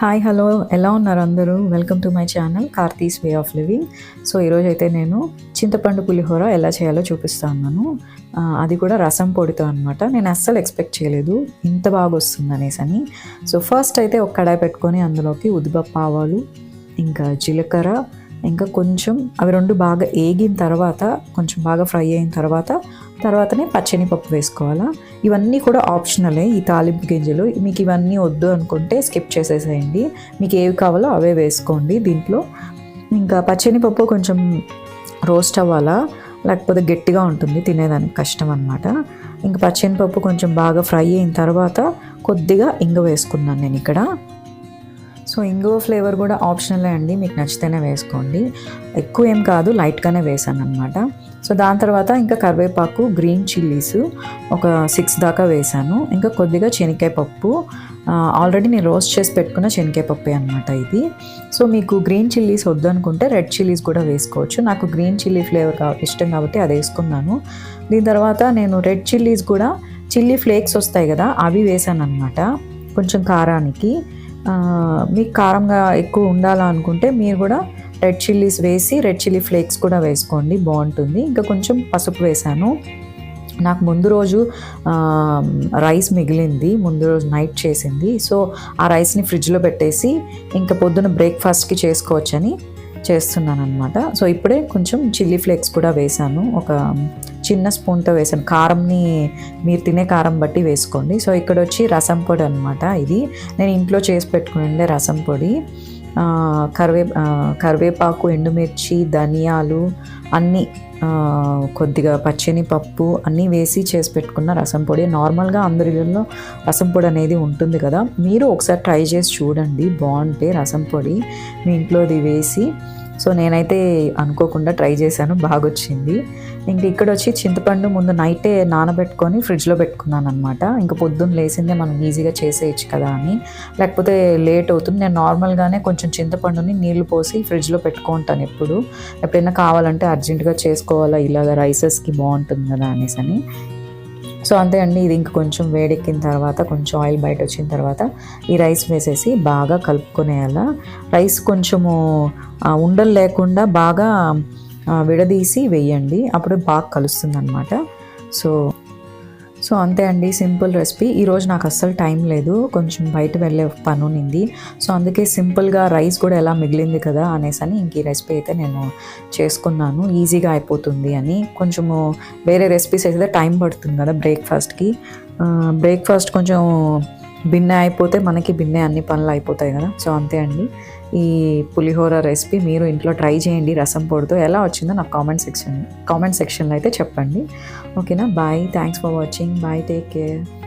Hi hello. ఎలా ఉన్నారు అందరూ? Welcome to my channel Karthi's way of living. So ఈరోజు అయితే నేను చింతపండు పులిహోర ఎలా చేయాలో చూపిస్తా ఉన్నాను. అది కూడా రసం పొడితో అనమాట నేను అస్సలు ఎక్స్పెక్ట్ చేయలేదు. ఇంత బాగా వస్తుంది అనేసి అని. సో ఫస్ట్ అయితే ఒక కడాయి పెట్టుకొని అందులోకి ఉద్దిపప్పు ఆవాలు ఇంకా జీలకర్ర ఇంకా కొంచెం అవి రెండు బాగా ఏగిన తర్వాత కొంచెం బాగా ఫ్రై అయిన తర్వాత తర్వాతనే పచ్చనిపప్పు వేసుకోవాలా? ఇవన్నీ కూడా ఆప్షనలే ఈ తాలింపు గింజలు. మీకు ఇవన్నీ వద్దు అనుకుంటే స్కిప్ చేసేసేయండి. మీకు ఏవి కావాలో అవే వేసుకోండి దీంట్లో. ఇంకా పచ్చనిపప్పు కొంచెం రోస్ట్ అవ్వాలా? లేకపోతే గట్టిగా ఉంటుంది తినేదానికి కష్టం అనమాట ఇంకా పచ్చనిపప్పు కొంచెం బాగా ఫ్రై అయిన తర్వాత కొద్దిగా ఇంగ వేసుకున్నాను నేను ఇక్కడ. సో ఇంగువ ఫ్లేవర్ కూడా ఆప్షనలే అండి. మీకు నచ్చితేనే వేసుకోండి. ఎక్కువ ఏం కాదు లైట్గానే వేసాను అనమాట సో దాని తర్వాత ఇంకా కరివేపాకు గ్రీన్ చిల్లీస్ ఒక సిక్స్ దాకా వేసాను. ఇంకా కొద్దిగా శనక్కాయ పప్పు. ఆల్రెడీ నేను రోస్ట్ చేసి పెట్టుకున్న శనక్కాయ పప్పే అనమాట ఇది. సో మీకు గ్రీన్ చిల్లీస్ వద్దనుకుంటే రెడ్ చిల్లీస్ కూడా వేసుకోవచ్చు. నాకు గ్రీన్ చిల్లీ ఫ్లేవర్ కా ఇష్టం కాబట్టి అది వేసుకున్నాను. దీని తర్వాత నేను రెడ్ చిల్లీస్ కూడా చిల్లీ ఫ్లేక్స్ వస్తాయి కదా అవి వేసాను అనమాట కొంచెం కారానికి. మీకు కారంగా ఎక్కువ ఉండాలనుకుంటే మీరు కూడా రెడ్ చిల్లీస్ వేసి రెడ్ చిల్లీ ఫ్లేక్స్ కూడా వేసుకోండి. బాగుంటుంది. ఇంకా కొంచెం పసుపు వేసాను. నాకు ముందు రోజు రైస్ మిగిలింది. ముందు రోజు నైట్ చేసింది. సో ఆ రైస్ని ఫ్రిడ్జ్లో పెట్టేసి ఇంకా పొద్దున బ్రేక్ఫాస్ట్కి చేసుకోవచ్చని చేస్తున్నాను అనమాట సో ఇప్పుడే కొంచెం చిల్లీ ఫ్లేక్స్ కూడా వేసాను ఒక చిన్న స్పూన్తో వేసాను కారంని మీరు తినే కారం బట్టి వేసుకోండి. సో ఇక్కడ వచ్చి రసం పొడి అనమాట ఇది. నేను ఇంట్లో చేసి పెట్టుకునే రసం పొడి. కరివే కరివేపాకు ఎండుమిర్చి ధనియాలు అన్నీ కొద్దిగా పచ్చని పప్పు అన్నీ వేసి చేసి పెట్టుకున్న రసం పొడి. నార్మల్గా అందరి ఇళ్ళల్లో రసం పొడి అనేది ఉంటుంది కదా. మీరు ఒకసారి ట్రై చేసి చూడండి బాగుంటే రసం పొడి. మీ ఇంట్లో అది వేసి సో నేనైతే అనుకోకుండా ట్రై చేశాను బాగా వచ్చింది ఇంక ఇక్కడ వచ్చి చింతపండు ముందు నైటే నానబెట్టుకొని ఫ్రిడ్జ్లో పెట్టుకున్నాను అనమాట ఇంకా పొద్దున్న లేసిందే మనం ఈజీగా చేసేయచ్చు కదా అని. లేకపోతే లేట్ అవుతుంది. నేను నార్మల్గానే కొంచెం చింతపండుని నీళ్ళు పోసి ఫ్రిడ్జ్లో పెట్టుకుంటాను ఎప్పుడు. ఎప్పుడైనా కావాలంటే అర్జెంటుగా చేసుకోవాలా ఇలాగ రైసెస్కి బాగుంటుంది కదా అనేసి అని సో అంతే అండి ఇది ఇంక కొంచెం వేడెక్కిన తర్వాత కొంచెం ఆయిల్ బయట వచ్చిన తర్వాత ఈ రైస్ వేసేసి బాగా కలుపుకునేయాల. రైస్ కొంచెము ఉండలు లేకుండా బాగా విడదీసి వేయండి. అప్పుడు బాగా కలుస్తుంది అనమాట సో సో అంతే అండి సింపుల్ రెసిపీ. ఈరోజు నాకు అస్సలు టైం లేదు కొంచెం బయట వెళ్ళే పని ఉన్నింది సో అందుకే సింపుల్గా రైస్ కూడా ఎలా మిగిలింది కదా అనేసి అని ఇంక ఈ రెసిపీ అయితే నేను చేసుకున్నాను. ఈజీగా అయిపోతుంది అని. కొంచెము వేరే రెసిపీస్ అయితే టైం పడుతుంది కదా బ్రేక్ఫాస్ట్కి. బ్రేక్ఫాస్ట్ కొంచెం బిన్నె అయిపోతే మనకి బిన్నె అన్ని పనులు అయిపోతాయి కదా? సో అంతే అండి. ఈ పులిహోర రెసిపీ మీరు ఇంట్లో ట్రై చేయండి రసం పొడితో. ఎలా వచ్చిందో నాకు కామెంట్ సెక్షన్ కామెంట్ సెక్షన్లో అయితే చెప్పండి. ఓకేనా? Bye. Thanks for watching. Bye. Take care.